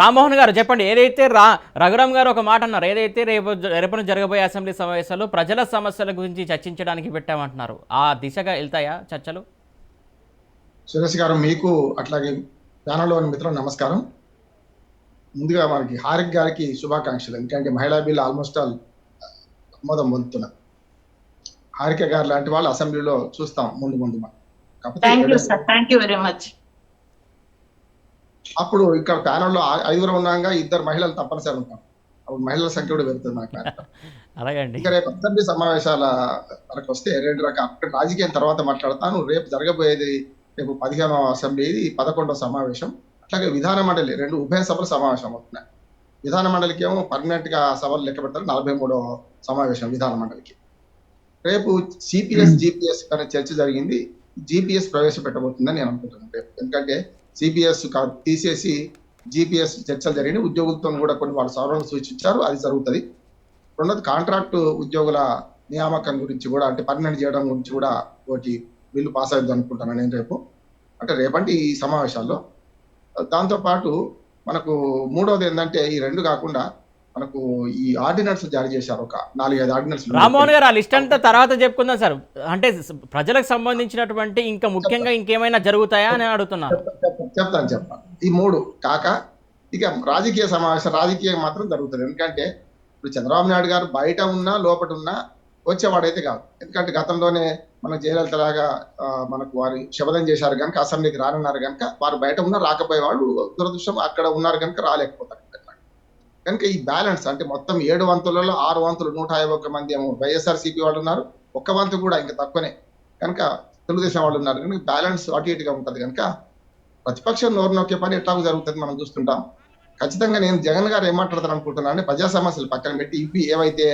రామ్మోహన్ గారు చెప్పండి ఏదైతే రా రఘురామ్ గారు ఒక మాట అన్నారు ఏదైతే రేపు రేపటి జరగబోయే అసెంబ్లీ సమావేశాలు ప్రజల సమస్యల గురించి చర్చించడానికి పెట్టామంటున్నారు ఆ దిశగా వెళ్తాయా చర్చలు? సురేష్ గారు మీకు అట్లాగే ప్యానల్లోని మిత్రులు నమస్కారం. ముందుగా మనకి హారిక్ గారికి శుభాకాంక్షలు. ఎందుకంటే మహిళా బిల్ ఆల్మోస్ట్ ఆల్ ఆమోదం పొందుతున్నారు హారిక గారు లాంటి వాళ్ళు అసెంబ్లీలో చూస్తాం ముందు ముందు మనం. కాకపోతే అప్పుడు ఇక్కడ ప్యానల్లో ఐదుగురు ఉన్నాగా ఇద్దరు మహిళలు తప్పనిసరి ఉంటాం. అప్పుడు మహిళల సంఖ్య కూడా పెరుగుతుంది panel. అలాగండి. ఇక రేపు అసెంబ్లీ సమావేశాల వరకు వస్తే రెండు రకాల రాజకీయం తర్వాత మాట్లాడతాను. రేపు జరగబోయేది రేపు పదిహేనవ అసెంబ్లీ ఇది పదకొండవ సమావేశం. అట్లాగే విధాన మండలి రెండు ఉభయ సభలు సమావేశం అవుతున్నాయి విధాన మండలికి ఏమో పర్మనెంట్గా సభలు లెక్క పెడతారు. నలభై మూడవ సమావేశం విధాన మండలికి. రేపు సిపిఎస్ జిపిఎస్ అనే చర్చ జరిగింది. జిపిఎస్ ప్రవేశపెట్టబోతుందని నేను అనుకుంటున్నాను. రేపు ఎందుకంటే సిపిఎస్ తీసేసి జిపిఎస్ చర్చలు జరిగినాయి. ఉద్యోగులతో కూడా కొన్ని వాళ్ళు సవరణలు సూచించారు. అది జరుగుతుంది. రెండోది కాంట్రాక్ట్ ఉద్యోగుల నియామకం గురించి కూడా అంటే పర్మనెంట్ చేయడం గురించి కూడా ఒకటి బిల్లు పాస్ అవుతుంది అనుకుంటాను నేను రేపు. అంటే రేపంటే ఈ సమావేశాల్లో. దాంతో పాటు మనకు మూడవది ఏంటంటే ఈ రెండు కాకుండా మనకు ఈ ఆర్డినెన్స్ జారీ చేశారు ఒక నాలుగైదు ఆర్డినెన్స్ రామ్మోహన్ గారు ఆ లిస్ట్ అంతా తర్వాత చెప్పుకుందాం సార్. అంటే ప్రజలకు సంబంధించినటువంటి ఇంకా ముఖ్యంగా ఇంకేమైనా జరుగుతాయా అని అడుగుతున్నారు చెప్తాను చెప్తాను. ఈ మూడు కాక ఇక రాజకీయ సమావేశం రాజకీయం మాత్రం జరుగుతుంది. ఎందుకంటే ఇప్పుడు చంద్రబాబు నాయుడు గారు బయట ఉన్నా లోపల ఉన్నా వచ్చేవాడైతే కాదు. ఎందుకంటే గతంలోనే మన జయలలిత లాగా మనకు వారు శపథం చేశారు కనుక అసెంబ్లీకి రానున్నారు కనుక వారు బయట ఉన్నా రాకపోయే వాళ్ళు దురదృష్టం అక్కడ ఉన్నారు కనుక రాలేకపోతారు. కనుక ఈ బ్యాలెన్స్ అంటే మొత్తం ఏడు వంతులలో ఆరు వంతులు నూట యాభై ఒక్క మంది ఏమో వైఎస్ఆర్ సిపి వాళ్ళు ఉన్నారు. ఒక్క వంతు కూడా ఇంకా తక్కువనే. కనుక తెలుగుదేశం వాళ్ళు ఉన్నారు. కనుక బ్యాలెన్స్ అటు ఇటుగా ఉంటుంది కనుక ప్రతిపక్షం నోరు నొక్కే పని ఎట్లాగో జరుగుతుంది మనం చూస్తుంటాం. ఖచ్చితంగా నేను జగన్ గారు ఏమాట్లాడతాను అనుకుంటున్నాను అంటే ప్రజా సమస్యలు పక్కన పెట్టి ఇవి ఏవైతే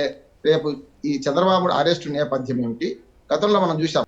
రేపు ఈ చంద్రబాబు అరెస్టు నేపథ్యం ఏమిటి గతంలో మనం చూసాం.